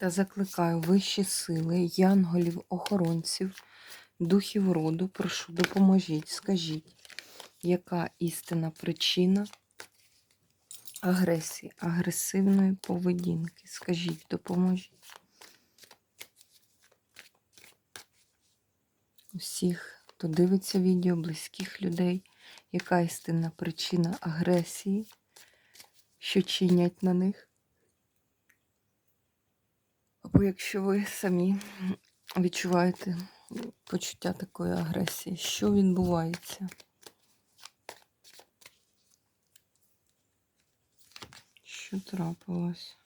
Та закликаю вищі сили, янголів, охоронців, духів роду, прошу, допоможіть, скажіть, яка істинна причина агресії, агресивної поведінки? Скажіть, допоможіть. Усіх, хто дивиться відео, близьких людей, яка істинна причина агресії, що чинять на них? Або якщо ви самі відчуваєте почуття такої агресії, що відбувається? Що трапилось?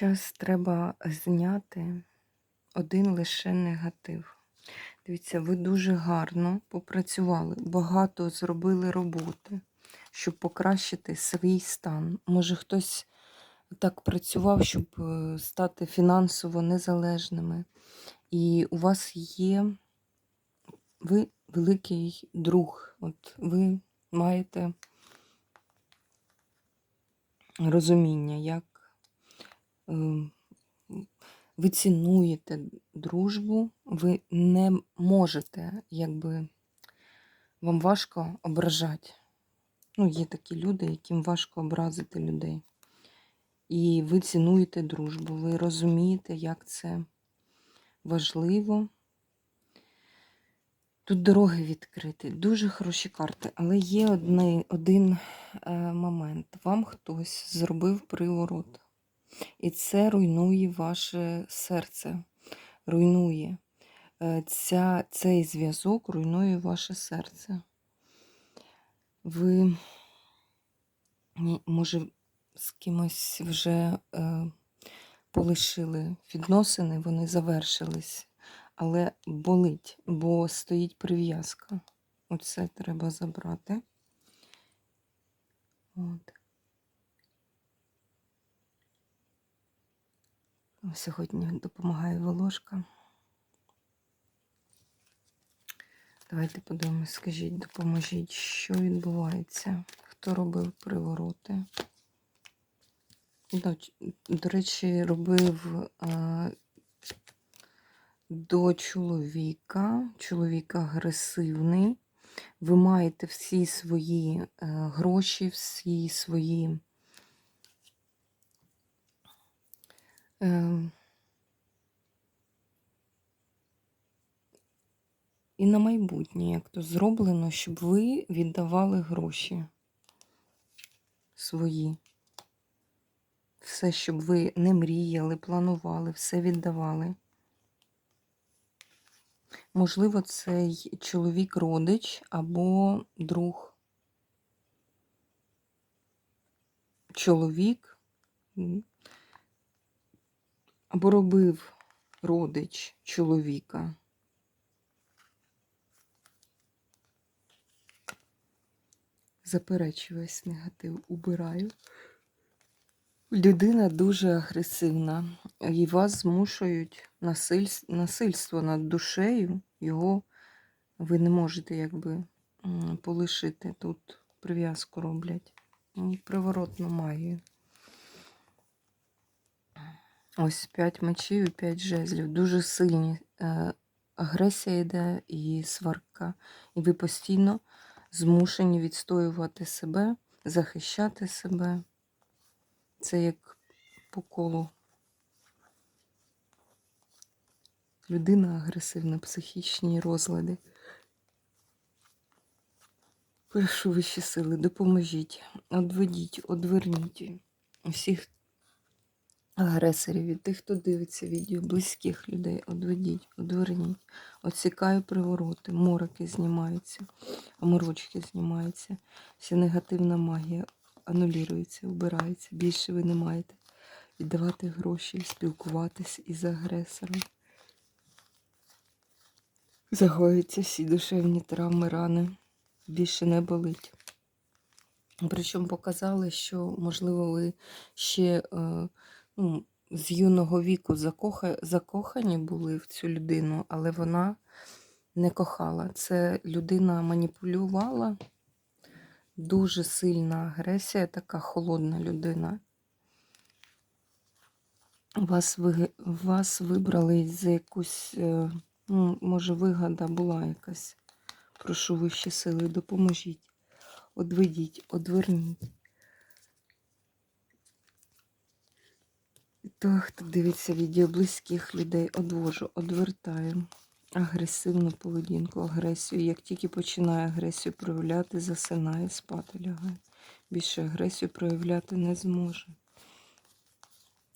Зараз треба зняти один лише негатив. Дивіться, ви дуже гарно попрацювали, багато зробили роботи, щоб покращити свій стан. Може, хтось так працював, щоб е, стати фінансово незалежними. І у вас є ви великий друг. От ви маєте розуміння, як ви цінуєте дружбу, ви не можете, якби вам важко ображати. Ну, є такі люди, яким важко образити людей. І ви цінуєте дружбу, ви розумієте, як це важливо. Тут дороги відкриті, дуже хороші карти, але є одне, один е, момент. Вам хтось зробив приворот. І це руйнує ваше серце, руйнує. Е, ця, Цей зв'язок руйнує ваше серце. Ви, може, з кимось вже е, полишили відносини, вони завершились, але болить, бо стоїть прив'язка. Оце треба забрати. От. Сьогодні допомагає волошка. Давайте подивимось, скажіть, допоможіть, що відбувається, хто робив привороти. До, до речі, робив а, до чоловіка. Чоловік агресивний. Ви маєте всі свої а, е, гроші, всі свої і на майбутнє, як то зроблено, щоб ви віддавали гроші свої. Все, щоб ви не мріяли, планували, все віддавали. Можливо, цей чоловік родич або друг. Чоловік або робив родич чоловіка. Заперечую весь негатив, убираю. Людина дуже агресивна, і вас змушують насиль... насильство над душею, його ви не можете якби полишити. Тут прив'язку роблять. Приворотну магію. Ось 5 мечів і 5 жезлів. Дуже сильні е, агресія йде і сварка. І ви постійно змушені відстоювати себе, захищати себе. Це як по колу. Людина агресивна, психічні розлади. Прошу вищі сили, допоможіть, одведіть, одверніть усіх агресорів, від тих, хто дивиться відео, близьких людей, одведіть, одверніть. Отсікаю привороти, мороки знімаються, морочки знімаються. Вся негативна магія анулюється, вбирається. Більше ви не маєте віддавати гроші, спілкуватися із агресором. Загоюються всі душевні травми, рани. Більше не болить. Причому показали, що, можливо, ви ще е, ну, з юного віку закоха... закохані були в цю людину, але вона не кохала. Це людина маніпулювала, дуже сильна агресія, така холодна людина. Вас, ви... Вас вибрали за якусь, е, ну, може, вигода була якась. Прошу вищі сили, допоможіть. Одведіть, одверніть. То, хто дивиться відео близьких людей, одвожу, одвертаю. Агресивну поведінку, агресію. Як тільки починає агресію проявляти, засинає, спати лягає. Більше агресію проявляти не зможе.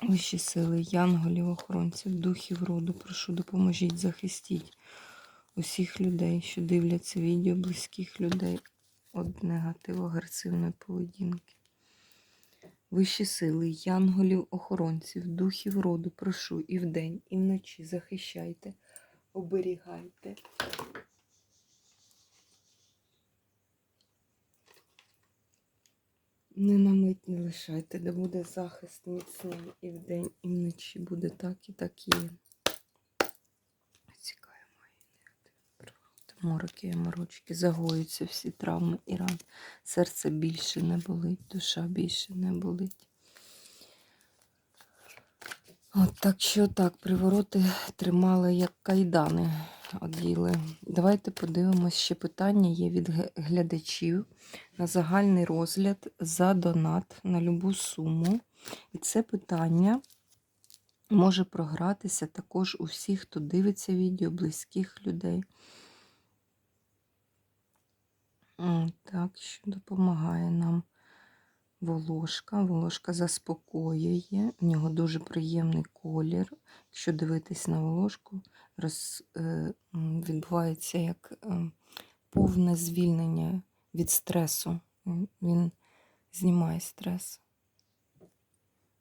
Вищі сили, янголів, охоронців, духів роду, прошу, допоможіть, захистіть усіх людей, що дивляться відео близьких людей від негативу агресивної поведінки. Вищі сили, янголів, охоронців, духів роду, прошу і вдень, і вночі захищайте, оберігайте. Не на не лишайте, де буде захист міцний і вдень, і вночі буде так і так є. Мороки, морочки, загоюються всі травми і ран. Серце більше не болить, душа більше не болить. От так що так, привороти тримали як кайдани оділи. Давайте подивимось, ще питання є від глядачів на загальний розгляд за донат на любу суму. І це питання може програтися також у всіх, хто дивиться відео, близьких людей. Так, що допомагає нам волошка. Волошка заспокоює. В нього дуже приємний колір. Якщо дивитись на волошку, роз, е, відбувається як е, повне звільнення від стресу. Він знімає стрес.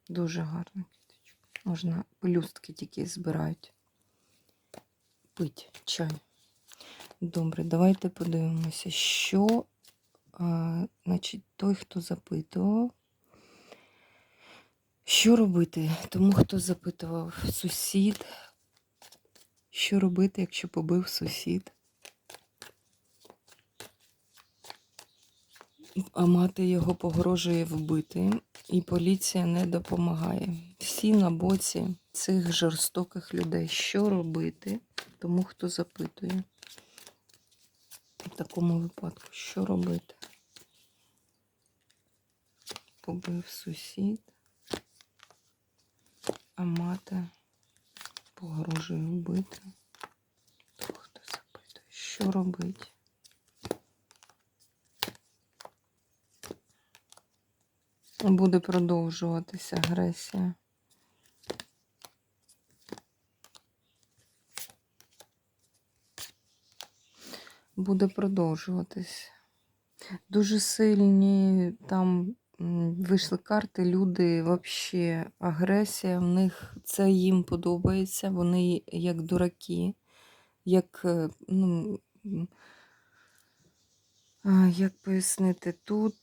Дуже гарна квіточка. Можна пелюстки тільки збирають. Пить чай. Добре, давайте подивимося, що а, значить, той, хто запитував. Що робити? Тому хто запитував сусід, що робити, якщо побив сусід? А мати його погрожує вбити, і поліція не допомагає. Всі на боці цих жорстоких людей. Що робити? Тому хто запитує. Такому випадку, що робити? Побив сусід, а мати погрожує вбити. То хто запитує, що робити? Буде продовжуватися агресія. Буде продовжуватись. Дуже сильні там вийшли карти, люди взагалі агресія в них це їм подобається. Вони як дураки, як, е, ну, як пояснити, тут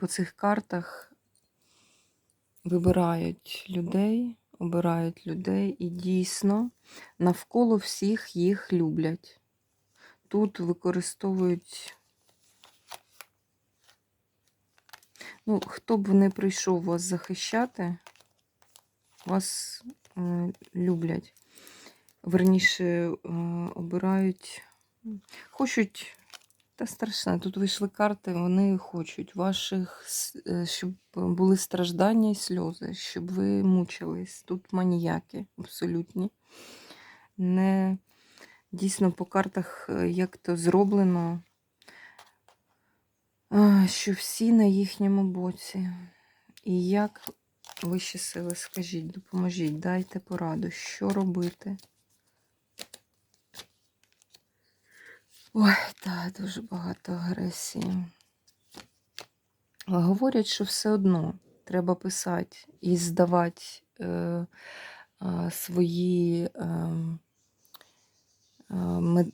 по цих картах вибирають людей, обирають людей і дійсно навколо всіх їх люблять. Тут використовують, ну, хто б не прийшов вас захищати, вас е, люблять. Верніше е, обирають, хочуть, та страшне, тут вийшли карти, вони хочуть ваших, е, щоб були страждання і сльози, щоб ви мучились. Тут маніяки абсолютні. Не Дійсно, по картах е, як то зроблено, що всі на їхньому боці. І як вищі сили, скажіть, допоможіть, дайте пораду, що робити. Ой, так, дуже багато агресії. Говорять, що все одно треба писати і здавати е, а, свої е, е,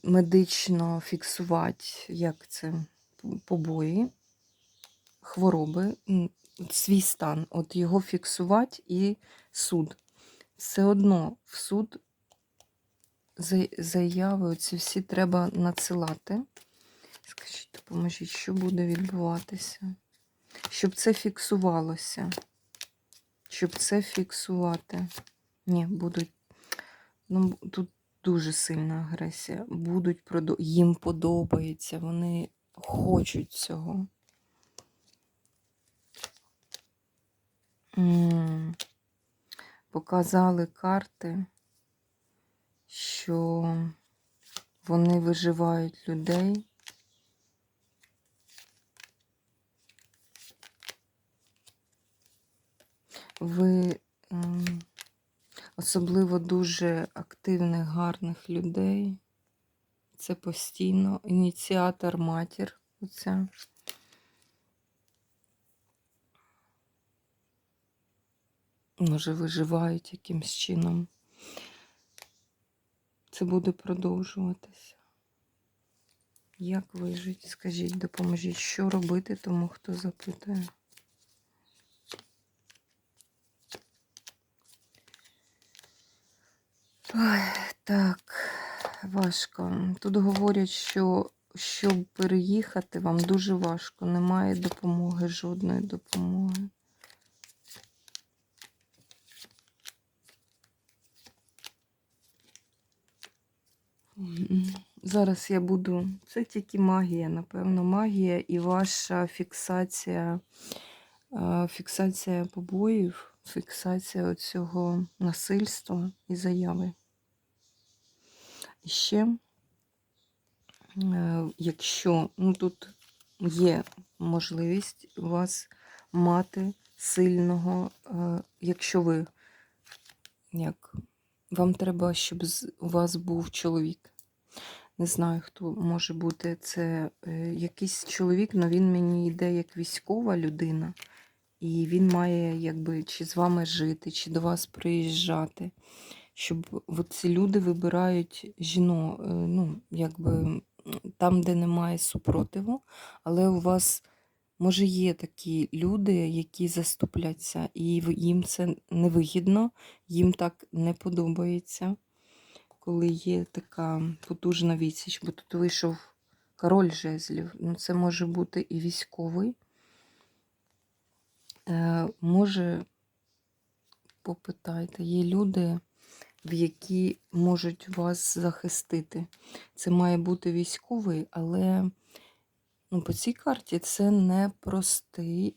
медично фіксувати, як це, побої, хвороби, свій стан, от його фіксувати і суд. Все одно в суд заяви оці всі треба надсилати. Скажіть, допоможіть, що буде відбуватися? Щоб це фіксувалося. Щоб це фіксувати. Ні, будуть. Ну, тут дуже сильна агресія. Будуть їм подобається, вони хочуть цього. М. Показали карти, що вони виживають людей. Ви особливо дуже активних, гарних людей. Це постійно ініціатор матір. Оця. Може, виживають якимсь чином. Це буде продовжуватися. Як вижить? Скажіть, допоможіть, що робити тому, хто запитує. Ой, так, важко. Тут говорять, що щоб переїхати, вам дуже важко. Немає допомоги, жодної допомоги. Зараз я буду. Це тільки магія, напевно, магія і ваша фіксація, е, фіксація побоїв, фіксація цього насильства і заяви. І ще, е, якщо ну, тут є можливість вас мати сильного, е, якщо ви як вам треба, щоб у вас був чоловік. Не знаю, хто може бути це е, якийсь чоловік, але він мені йде як військова людина, і він має якби чи з вами жити, чи до вас приїжджати. Щоб ці люди вибирають жіно, е, ну, якби там, де немає супротиву, але у вас може є такі люди, які заступляться, і їм це невигідно, їм так не подобається, коли є така потужна відсіч, бо тут вийшов король жезлів. Ну, це може бути і військовий. Е, може, попитайте, є люди, в які можуть вас захистити. Це має бути військовий, але ну, по цій карті це не простий,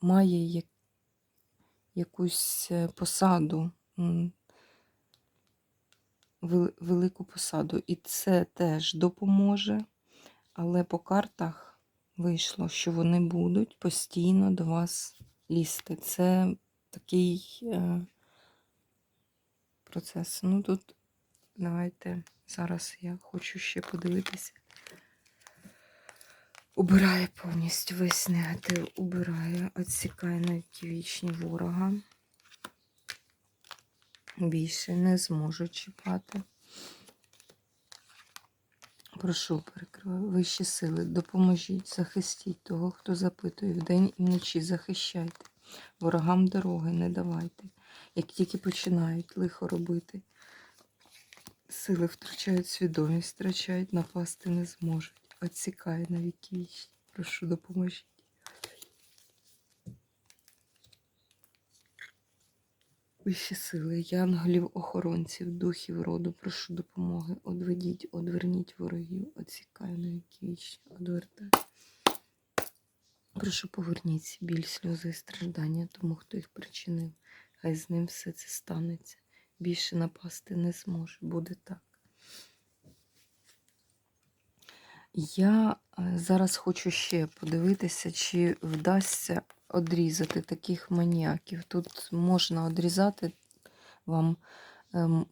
має як, якусь е, посаду, велику посаду. І це теж допоможе, але по картах вийшло, що вони будуть постійно до вас лізти. Це такий е, процес. Ну тут давайте зараз я хочу ще подивитися. Убирає повністю весь негатив, убирає, відсікає навіть вічні ворога. Більше не зможу чіпати. Прошу, перекриваю. Вищі сили, допоможіть, захистіть того, хто запитує вдень і вночі. Захищайте. Ворогам дороги не давайте. Як тільки починають лихо робити, сили втрачають свідомість, втрачають, напасти не зможуть. Отсікає на віки. Прошу, допоможіть. Вищі сили, янголів, охоронців, духів роду, прошу допомоги. Одведіть, одверніть ворогів, отсікай на віки вічні, одвертай. Прошу поверніться біль, сльози і страждання тому, хто їх причинив. Хай з ним все це станеться. Більше напасти не зможе. Буде так. Я е, зараз хочу ще подивитися, чи вдасться одрізати таких маніяків. Тут можна одрізати вам, ем,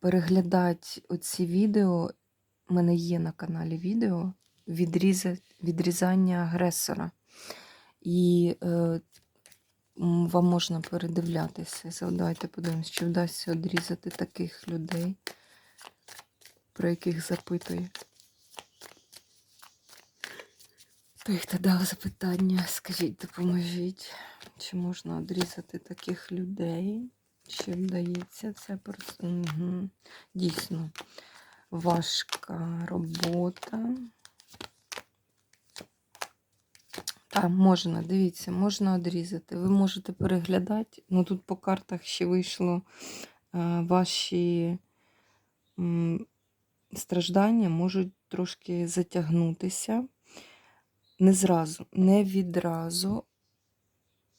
переглядати оці відео. У мене є на каналі відео відріза, відрізання агресора. І е, вам можна передивлятися. Давайте подивимось, чи вдасться одрізати таких людей, про яких запитує. Той, хто дав запитання, скажіть, допоможіть, чи можна одрізати таких людей? Чи вдається це угу. Дійсно, важка робота. Так, можна, дивіться, можна одрізати. Ви можете переглядати. Ну тут по картах ще вийшло е, ваші страждання можуть трошки затягнутися. Не зразу, не відразу,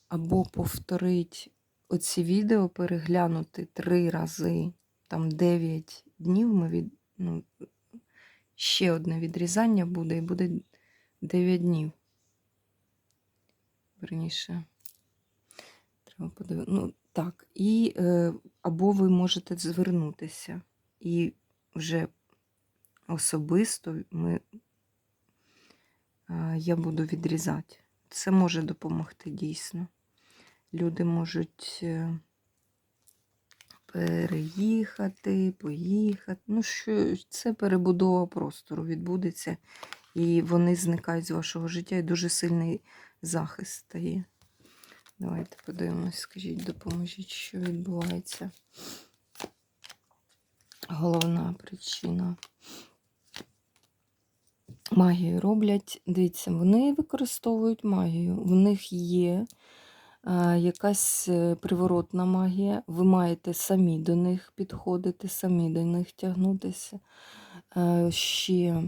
або повторить оці відео, переглянути три рази, там 9 днів ми від, ну, ще одне відрізання буде, і буде 9 днів. Верніше, треба подивитися. Ну, так, і е, або ви можете звернутися, і вже особисто ми, я буду відрізати. Це може допомогти дійсно. Люди можуть е, переїхати, поїхати. Ну, що це перебудова простору відбудеться, і вони зникають з вашого життя, і дуже сильний захист стає. Давайте подивимось, скажіть, допоможіть, що відбувається. Головна причина. Магію роблять. Дивіться, вони використовують магію. В них є а, якась е, приворотна магія. Ви маєте самі до них підходити, самі до них тягнутися. А, ще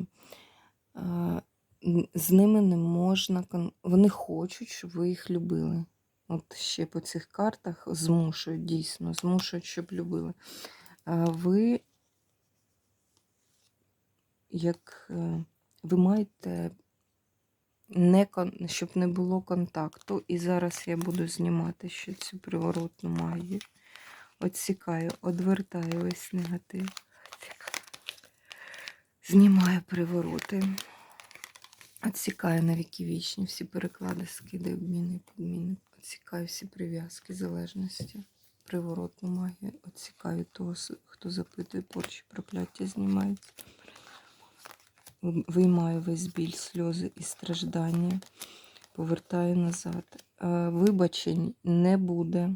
з ними не можна. Вони хочуть, щоб ви їх любили. От ще по цих картах змушують, дійсно, змушують, щоб любили. Ви, як е, ви маєте, не, щоб не було контакту. І зараз я буду знімати ще цю приворотну магію. Отсікаю, одвертаю весь негатив. Знімаю привороти. Отсікаю на віки вічні, всі переклади, скиди, обміни, підміни. Отсікаю всі прив'язки, залежності, приворотну магію. Отсікаю того, хто запитує порчі, прокляття знімається. Виймаю весь біль, сльози і страждання. Повертаю назад. Вибачень не буде.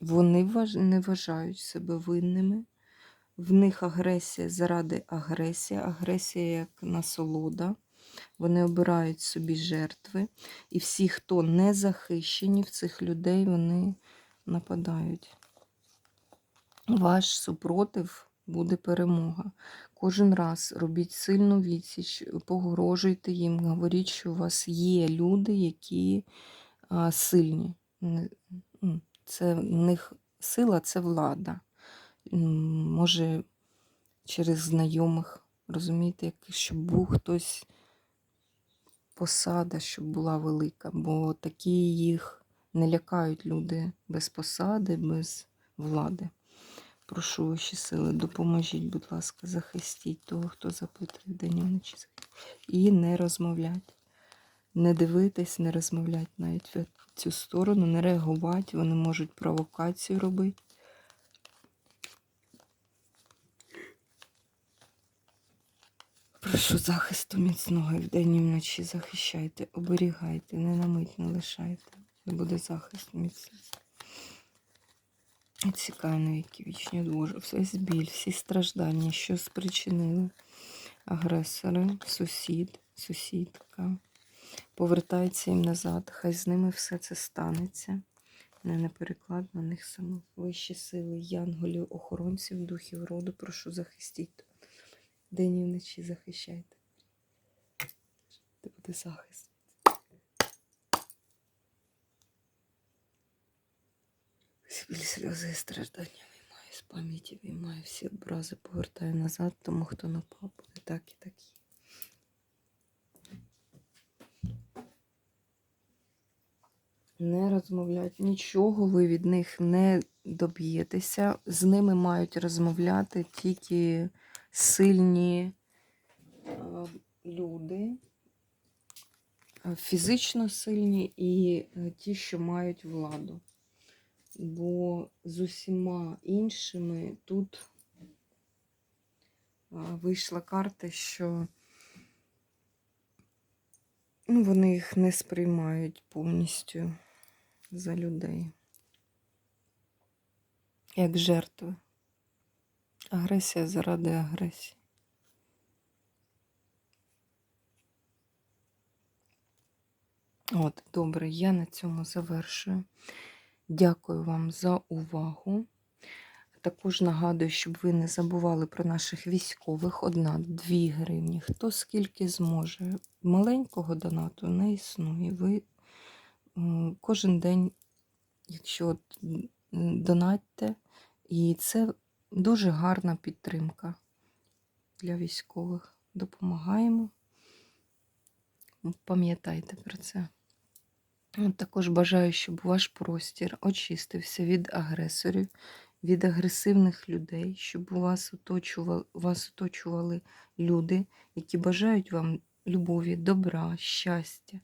Вони не вважають себе винними. В них агресія заради агресії, агресія як насолода. Вони обирають собі жертви. І всі, хто не захищені в цих людей, вони нападають. Ваш супротив буде перемога. Кожен раз робіть сильну відсіч, погрожуйте їм, говоріть, що у вас є люди, які а, сильні. Це в них сила це влада. Може, через знайомих, розумієте, щоб був хтось посада, щоб була велика, бо такі їх не лякають люди без посади, без влади. Прошу ваші сили, допоможіть, будь ласка, захистіть того, хто запитує вдень і вночі. І не розмовлять. Не дивитись, не розмовлять навіть в цю сторону, не реагувати, вони можуть провокацію робити. Прошу захисту міцного і вдень і вночі захищайте, оберігайте, не на не лишайте. І буде захист міцний. Цікаво, на які вічні Боже, весь біль, всі страждання, що спричинили агресори, сусід, сусідка. Повертається їм назад, хай з ними все це станеться. Не на переклад на них самих. Вищі сили, янголів, охоронців, духів роду, прошу захистіть. День і вночі захищайте. Це буде захист. Всі білі сльози і страждання виймаю з пам'яті, виймаю всі образи, повертаю назад, тому хто напав, буде так і такі. Не розмовляють, нічого ви від них не доб'єтеся. З ними мають розмовляти тільки сильні е, люди, е, фізично сильні і е, ті, що мають владу. Бо з усіма іншими тут вийшла карта, що ну, вони їх не сприймають повністю за людей. Як жертви. Агресія заради агресії. От, добре, я на цьому завершую. Дякую вам за увагу. Також нагадую, щоб ви не забували про наших військових. Одна, дві гривні. Хто скільки зможе. Маленького донату не існує. Ви кожен день, якщо донатьте, і це дуже гарна підтримка для військових. Допомагаємо. Пам'ятайте про це. Також бажаю, щоб ваш простір очистився від агресорів, від агресивних людей, щоб вас оточували, вас оточували люди, які бажають вам любові, добра, щастя,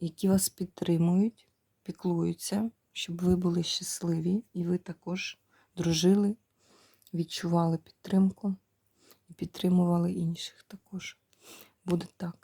які вас підтримують, піклуються, щоб ви були щасливі і ви також дружили, відчували підтримку і підтримували інших також. Буде так.